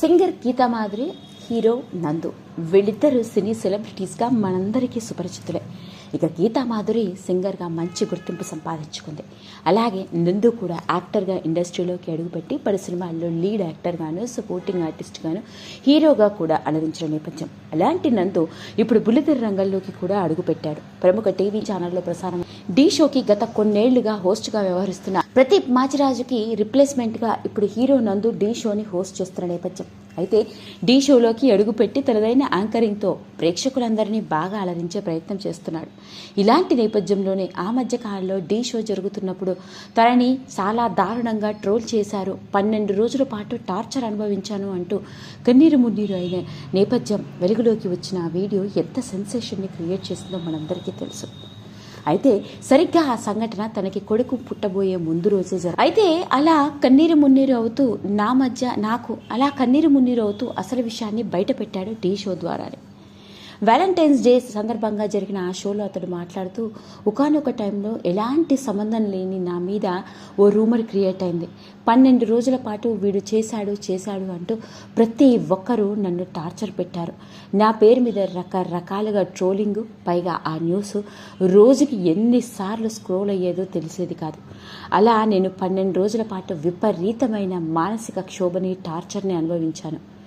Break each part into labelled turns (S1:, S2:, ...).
S1: Singer Gita Madhuri hero నందు. వీళ్ళిద్దరూ సినీ సెలబ్రిటీస్గా మనందరికీ సుపరిచితులే. ఇక గీతా మాధురి సింగర్గా మంచి గుర్తింపు సంపాదించుకుంది. అలాగే నందు కూడా యాక్టర్గా ఇండస్ట్రీలోకి అడుగుపెట్టి పలు సినిమాల్లో లీడ్ యాక్టర్గాను సపోర్టింగ్ ఆర్టిస్ట్గాను హీరోగా కూడా అలరించిన నేపథ్యం. అలాంటి నందు ఇప్పుడు బుల్లితెర రంగంలోకి కూడా అడుగుపెట్టాడు. ప్రముఖ టీవీ ఛానల్లో ప్రసారం ఢీ షోకి గత కొన్నేళ్ళుగా హోస్ట్గా వ్యవహరిస్తున్న ప్రదీప్ మాచిరాజుకి రిప్లేస్మెంట్గా ఇప్పుడు హీరో నందు ఢీ షోని హోస్ట్ చేస్తున్న నేపథ్యం. అయితే ఢీ షోలోకి అడుగుపెట్టి తనదైన యాంకరింగ్తో ప్రేక్షకులందరినీ బాగా అలరించే ప్రయత్నం చేస్తున్నాడు. ఇలాంటి నేపథ్యంలోనే ఆ మధ్య కాలంలో ఢీ షో జరుగుతున్నప్పుడు తనని చాలా దారుణంగా ట్రోల్ చేశారు. పన్నెండు రోజుల పాటు టార్చర్ అనుభవించాను అంటూ కన్నీరు మున్నీరు అయిన నేపథ్యం వెలుగులోకి వచ్చిన ఆ వీడియో ఎంత సెన్సేషన్ని క్రియేట్ చేసిందో మనందరికీ తెలుసు. అయితే సరిగ్గా ఆ సంఘటన తనకి కొడుకు పుట్టబోయే ముందు రోజే జరిగింది అయితే అలా కన్నీరు మున్నీరు అవుతూ నా మధ్య నాకు అలా కన్నీరు మున్నీరు అవుతూ అసలు విషయాన్ని బయట పెట్టాడు టీ షో ద్వారానే. వ్యాలంటైన్స్ డే సందర్భంగా జరిగిన ఆ షోలో అతడు మాట్లాడుతూ ఒకనొక టైంలో ఎలాంటి సంబంధం లేని నా మీద ఓ రూమర్ క్రియేట్ అయింది. పన్నెండు రోజుల పాటు వీడు చేశాడు చేశాడు అంటూ ప్రతి ఒక్కరూ నన్ను టార్చర్ పెట్టారు. నా పేరు మీద రకరకాలుగా ట్రోలింగ్ పైగా ఆ న్యూస్ రోజుకి ఎన్నిసార్లు స్క్రోల్ అయ్యేదో తెలిసేది కాదు. అలా నేను పన్నెండు రోజుల పాటు విపరీతమైన మానసిక క్షోభని టార్చర్ని అనుభవించాను.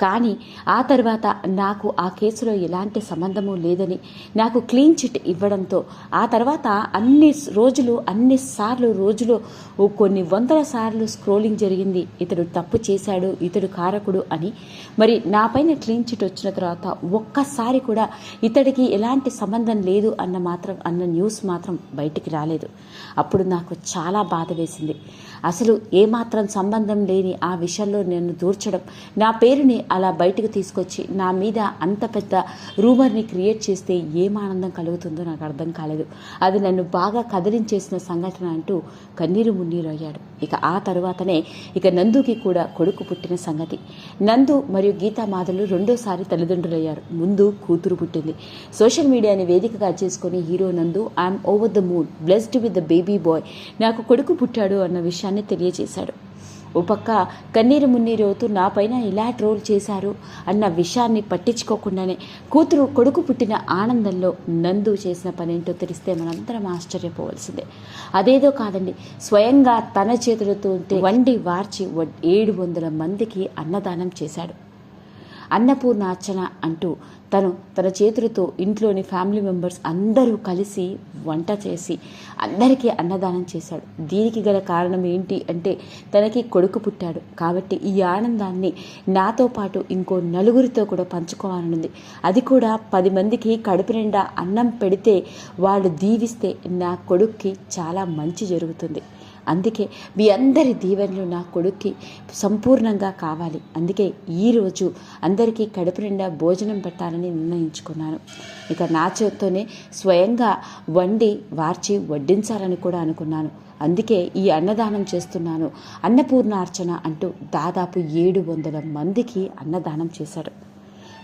S1: కానీ ఆ తర్వాత నాకు ఆ కేసులో ఎలాంటి సంబంధము లేదని నాకు క్లీన్ చిట్ ఇవ్వడంతో ఆ తర్వాత అన్ని రోజులు అన్ని సార్లు రోజులో కొన్ని వందల సార్లు స్క్రోలింగ్ జరిగింది. ఇతడు తప్పు చేశాడు ఇతడు కారకుడు అని. మరి నా పైన క్లీన్ చిట్ వచ్చిన తర్వాత ఒక్కసారి కూడా ఇతడికి ఎలాంటి సంబంధం లేదు అన్న మాత్రం అన్న న్యూస్ మాత్రం బయటికి రాలేదు. అప్పుడు నాకు చాలా బాధ వేసింది. అసలు ఏమాత్రం సంబంధం లేని ఆ విషయంలో నన్ను దూర్చడం నా పేరుని అలా బయటకు తీసుకొచ్చి నా మీద అంత పెద్ద రూమర్ని క్రియేట్ చేస్తే ఏం ఆనందం కలుగుతుందో నాకు అర్థం కాలేదు. అది నన్ను బాగా కదిలించేసిన సంఘటన అంటూ కన్నీరు మున్నీరు అయ్యాడు. ఇక ఆ తరువాతనే ఇక నందుకి కూడా కొడుకు పుట్టిన సంగతి. నందు మరియు గీతా మాధులు రెండోసారి తల్లిదండ్రులయ్యారు. ముందు కూతురు పుట్టింది. సోషల్ మీడియాని వేదికగా చేసుకుని hero Nandu I'm over the moon blessed with the baby boy. నాకు కొడుకు పుట్టాడు అన్న విషయాన్ని తెలియజేశాడు. ఓ పక్క కన్నీరు మున్నీరు అవుతూ నాపైన ఇలా ట్రోల్ చేశారు అన్న విషయాన్ని పట్టించుకోకుండానే కూతురు కొడుకు పుట్టిన ఆనందంలో నందు చేసిన పనేంటో తెలిస్తే మనందరం ఆశ్చర్యపోవలసిందే. అదేదో కాదండి స్వయంగా తన చేతులతో వండి వార్చి ఏడు వందల మందికి అన్నదానం చేశాడు. అన్నపూర్ణార్చన అంటూ తను తన చేతులతో ఇంట్లోని ఫ్యామిలీ మెంబర్స్ అందరూ కలిసి వంట చేసి అందరికీ అన్నదానం చేశాడు. దీనికి గల కారణం ఏంటి అంటే తనకి కొడుకు పుట్టాడు. కాబట్టి ఈ ఆనందాన్ని నాతో పాటు ఇంకో నలుగురితో కూడా పంచుకోవాలనుంది. అది కూడా పది మందికి కడుపు నిండా అన్నం పెడితే వాళ్ళు దీవిస్తే నా కొడుక్కి చాలా మంచి జరుగుతుంది. అందుకే మీ అందరి దీవెనలు నా కొడుక్కి సంపూర్ణంగా కావాలి. అందుకే ఈరోజు అందరికీ కడుపు నిండా భోజనం పెట్టాలని నిర్ణయించుకున్నాను. ఇక నా చేత్తోనే స్వయంగా వండి వార్చి వడ్డించాలని కూడా అనుకున్నాను. అందుకే ఈ అన్నదానం చేస్తున్నాను. అన్నపూర్ణార్చన అంటూ దాదాపు ఏడు వందల మందికి అన్నదానం చేశాడు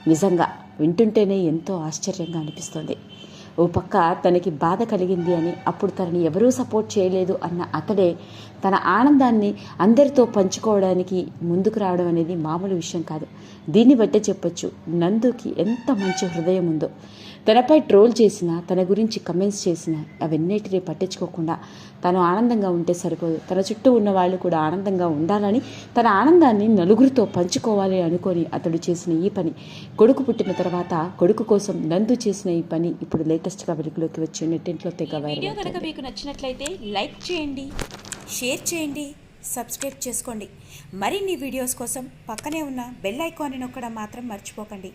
S1: నిజంగా వింటుంటేనే ఎంతో ఆశ్చర్యంగా అనిపిస్తుంది. ఓ పక్క తనకి బాధ కలిగింది అని అప్పుడు తనని ఎవరూ సపోర్ట్ చేయలేదు అన్న అతడే తన ఆనందాన్ని అందరితో పంచుకోవడానికి ముందుకు రావడం అనేది మామూలు విషయం కాదు. దీన్ని బట్టే చెప్పొచ్చు నందుకి ఎంత మంచి హృదయం ఉందో. తనపై ట్రోల్ చేసినా తన గురించి కమెంట్స్ చేసినా అవన్నిటినీ పట్టించుకోకుండా తను ఆనందంగా ఉంటే సరిపోదు. తన చుట్టూ ఉన్న వాళ్ళు కూడా ఆనందంగా ఉండాలని తన ఆనందాన్ని నలుగురితో పంచుకోవాలి అనుకొని అతడు చేసిన ఈ పని. కొడుకు పుట్టిన తర్వాత కొడుకు కోసం నందు చేసిన ఈ పని ఇప్పుడు లేటెస్ట్గా వెలుగులోకి వచ్చి నెట్టింట్లో తెగ
S2: వీడియో కనుక. మీకు నచ్చినట్లయితే లైక్ చేయండి షేర్ చేయండి సబ్స్క్రైబ్ చేసుకోండి. మరిన్ని వీడియోస్ కోసం పక్కనే ఉన్న బెల్ ఐకాన్ని నొక్కడం మాత్రం మర్చిపోకండి.